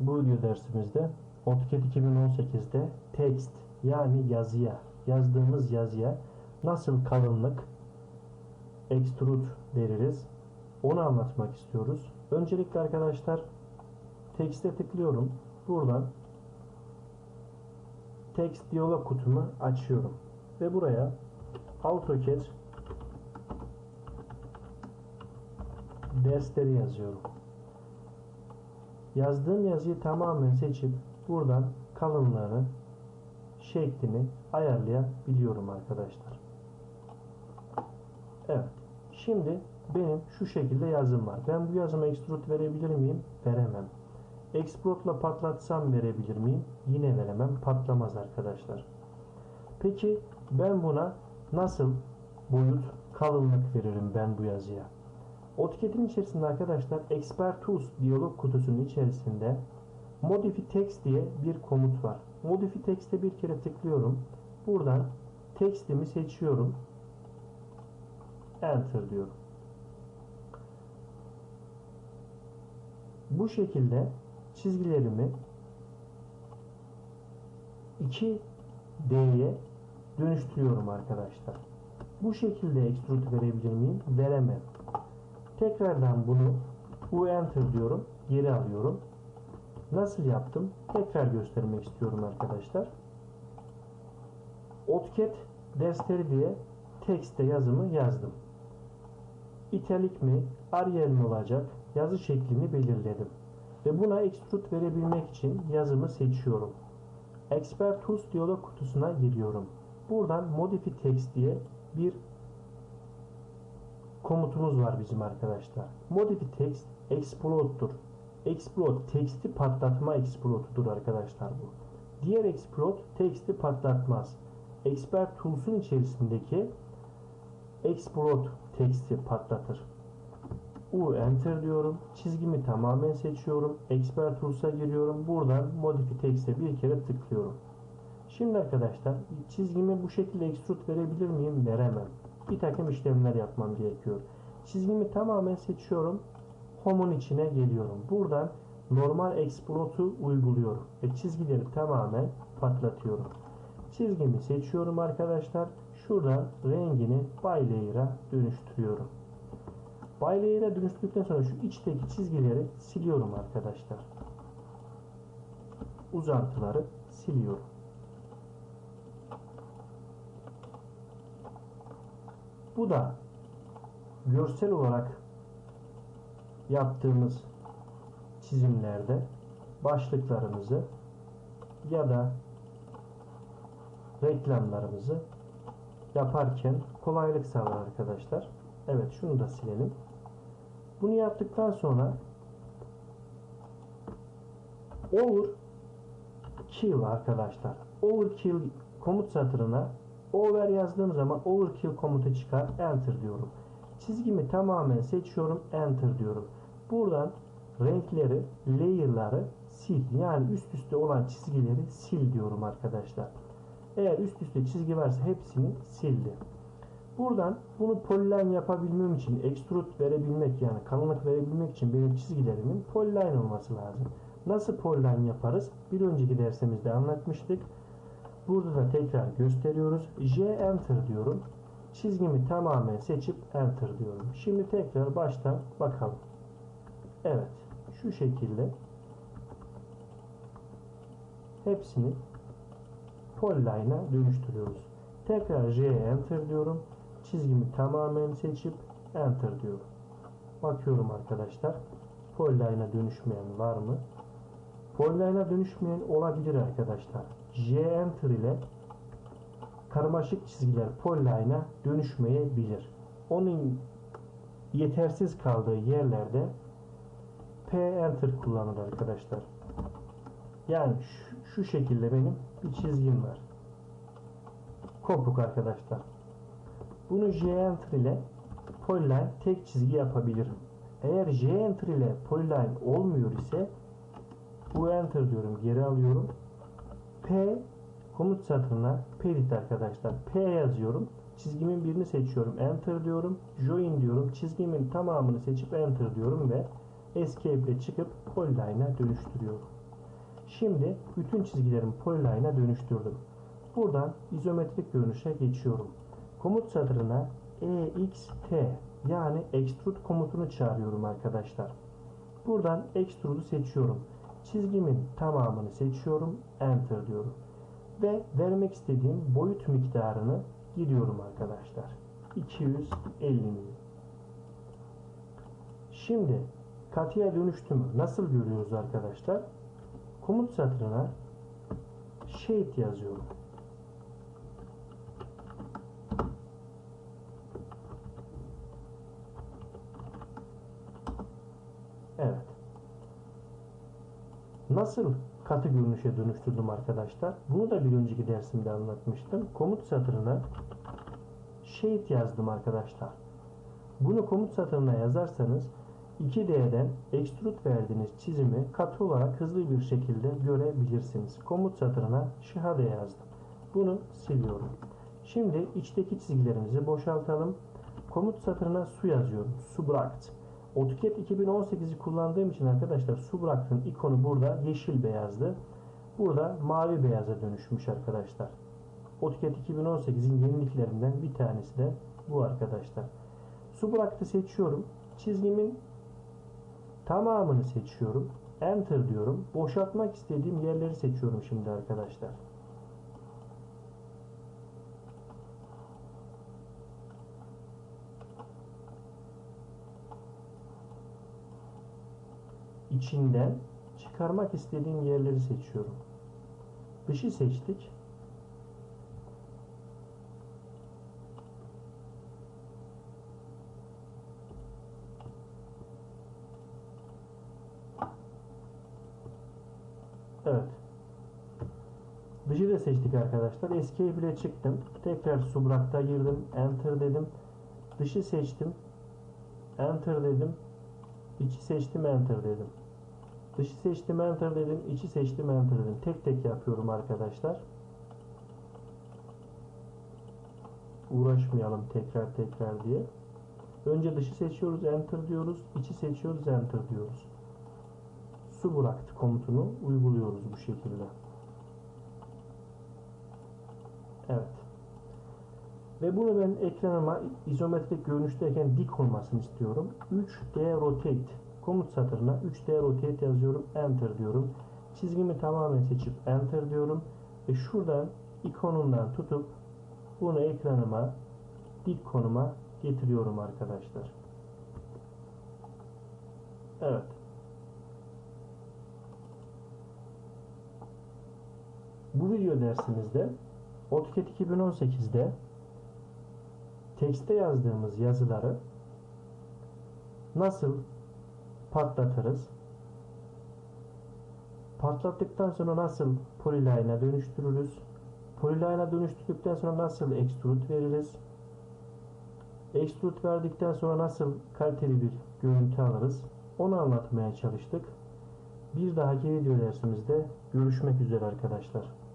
Bu video dersimizde AutoCAD 2018'de text yani yazıya, yazdığımız yazıya nasıl kalınlık extrude veririz onu anlatmak istiyoruz. Öncelikle arkadaşlar text'e tıklıyorum. Buradan text diyalog kutumu açıyorum. Ve buraya AutoCAD dersleri yazıyorum. Yazdığım yazıyı tamamen seçip buradan kalınlığını, şeklini ayarlayabiliyorum arkadaşlar. Evet. Şimdi benim şu şekilde yazım var. Ben bu yazıma extrude verebilir miyim? Veremem. Explode patlatsam verebilir miyim? Yine veremem. Patlamaz arkadaşlar. Peki ben buna nasıl boyut, kalınlık veririm ben bu yazıya? AutoCAD'in içerisinde arkadaşlar Expert Tools diyalog kutusunun içerisinde Modify Text diye bir komut var. Modify Text'e bir kere tıklıyorum. Buradan textimi seçiyorum. Enter diyorum. Bu şekilde çizgilerimi 2D'ye dönüştürüyorum arkadaşlar. Bu şekilde extrude verebilir miyim? Veremem. Tekrardan bunu U enter diyorum. Geri alıyorum. Nasıl yaptım? Tekrar göstermek istiyorum arkadaşlar. AutoCAD dersleri diye tekste yazımı yazdım. İtalik mi, Arial mi olacak yazı şeklini belirledim. Ve buna extrude verebilmek için yazımı seçiyorum. Expert Tools diyalog kutusuna giriyorum. Buradan Modify Text diye bir komutumuz var bizim arkadaşlar. Modify text explode'dur. Explode text'i patlatma explode'dur arkadaşlar bu. Diğer explode text'i patlatmaz. Expert Tools'un içerisindeki explode text'i patlatır. U enter diyorum. Çizgimi tamamen seçiyorum. Expert Tools'a giriyorum. Buradan Modify Text'e bir kere tıklıyorum. Şimdi arkadaşlar çizgimi bu şekilde extrude verebilir miyim? Veremem bir takım işlemler yapmam gerekiyor. Çizgimi tamamen seçiyorum. Home'un içine geliyorum. Buradan normal explode'u uyguluyorum. Ve çizgileri tamamen patlatıyorum. Çizgimi seçiyorum arkadaşlar. Şuradan rengini Bilayer'a dönüştürüyorum. Bilayer'a dönüştürdükten sonra şu içteki çizgileri siliyorum arkadaşlar. Uzantıları siliyorum. Bu da görsel olarak yaptığımız çizimlerde başlıklarımızı ya da reklamlarımızı yaparken kolaylık sağlar arkadaşlar. Evet şunu da silelim. Bunu yaptıktan sonra overkill arkadaşlar. Overkill komut satırına over yazdığım zaman overkill komutu çıkar. Enter diyorum. Çizgimi tamamen seçiyorum. Enter diyorum. Buradan renkleri, layer'ları sil. Yani üst üste olan çizgileri sil diyorum arkadaşlar. Eğer üst üste çizgi varsa hepsini sildi. Buradan bunu polyline yapabilmem için, extrude verebilmek yani kalınlık verebilmek için benim çizgilerimin polyline olması lazım. Nasıl polyline yaparız? Bir önceki dersimizde anlatmıştık. Burada da tekrar gösteriyoruz. J enter diyorum. Çizgimi tamamen seçip enter diyorum. Şimdi tekrar baştan bakalım. Evet. Şu şekilde hepsini polyline'a dönüştürüyoruz. Tekrar J enter diyorum. Çizgimi tamamen seçip enter diyorum. Bakıyorum arkadaşlar. Polyline'a dönüşmeyen var mı? Polyline'a dönüşmeyen olabilir arkadaşlar. J enter ile karmaşık çizgiler polyline'a dönüşmeyebilir. Onun yetersiz kaldığı yerlerde P enter kullanır arkadaşlar. Yani şu, şu şekilde benim bir çizgim var. Kopuk arkadaşlar. Bunu J enter ile polyline tek çizgi yapabilirim. Eğer J enter ile polyline olmuyor ise bu enter diyorum geri alıyorum. P komut satırına pedit arkadaşlar. P yazıyorum. Çizgimin birini seçiyorum. Enter diyorum. Join diyorum. Çizgimin tamamını seçip enter diyorum ve escape ile çıkıp polyline'a dönüştürüyorum. Şimdi bütün çizgilerimi polyline'a dönüştürdüm. Buradan izometrik görünüşe geçiyorum. Komut satırına EXT yani extrude komutunu çağırıyorum arkadaşlar. Buradan extrude'u seçiyorum. Çizgimin tamamını seçiyorum. Enter diyorum. Ve vermek istediğim boyut miktarını giriyorum arkadaşlar. 250 milim. Şimdi katıya dönüştümü nasıl görüyoruz arkadaşlar? Komut satırına shade yazıyorum. Evet. Nasıl katı görünüşe dönüştürdüm arkadaşlar? Bunu da bir önceki dersimde anlatmıştım. Komut satırına shade yazdım arkadaşlar. Bunu komut satırına yazarsanız 2D'den extrude verdiğiniz çizimi katı olarak hızlı bir şekilde görebilirsiniz. Komut satırına şihade yazdım. Bunu siliyorum. Şimdi içteki çizgilerimizi boşaltalım. Komut satırına su yazıyorum. Subtract. AutoCAD 2018'i kullandığım için arkadaşlar Subtract'ın ikonu burada yeşil beyazdı. Burada mavi beyaza dönüşmüş arkadaşlar. AutoCAD 2018'in yeniliklerinden bir tanesi de bu arkadaşlar. Subtract'ı seçiyorum. Çizgimin tamamını seçiyorum. Enter diyorum. Boşaltmak istediğim yerleri seçiyorum şimdi arkadaşlar. İçinden çıkarmak istediğim yerleri seçiyorum. Dışı seçtik. Evet. Dışı da seçtik arkadaşlar. Escape ile çıktım. Tekrar Subtract'a girdim. Enter dedim. Dışı seçtim. Enter dedim. İçi seçtim. Enter dedim. Dışı seçtim enter dedim. içi seçtim enter dedim. Tek tek yapıyorum arkadaşlar. Uğraşmayalım tekrar tekrar diye. Önce dışı seçiyoruz enter diyoruz. içi seçiyoruz enter diyoruz. Su bıraktı komutunu uyguluyoruz bu şekilde. Evet. Ve bunu ben ekranıma izometrik görünüşteyken dik olmasını istiyorum. 3D rotate komut satırına 3D rotate yazıyorum. Enter diyorum. Çizgimi tamamen seçip Enter diyorum. Ve şuradan ikonundan tutup bunu ekranıma dik konuma getiriyorum arkadaşlar. Evet. Bu video dersimizde AutoCAD 2018'de tekste yazdığımız yazıları nasıl patlatırız. Patlattıktan sonra nasıl polyline'a dönüştürürüz? Polyline'a dönüştürdükten sonra nasıl extrude veririz? Extrude verdikten sonra nasıl kaliteli bir görüntü alırız? Onu anlatmaya çalıştık. Bir dahaki video dersimizde görüşmek üzere arkadaşlar.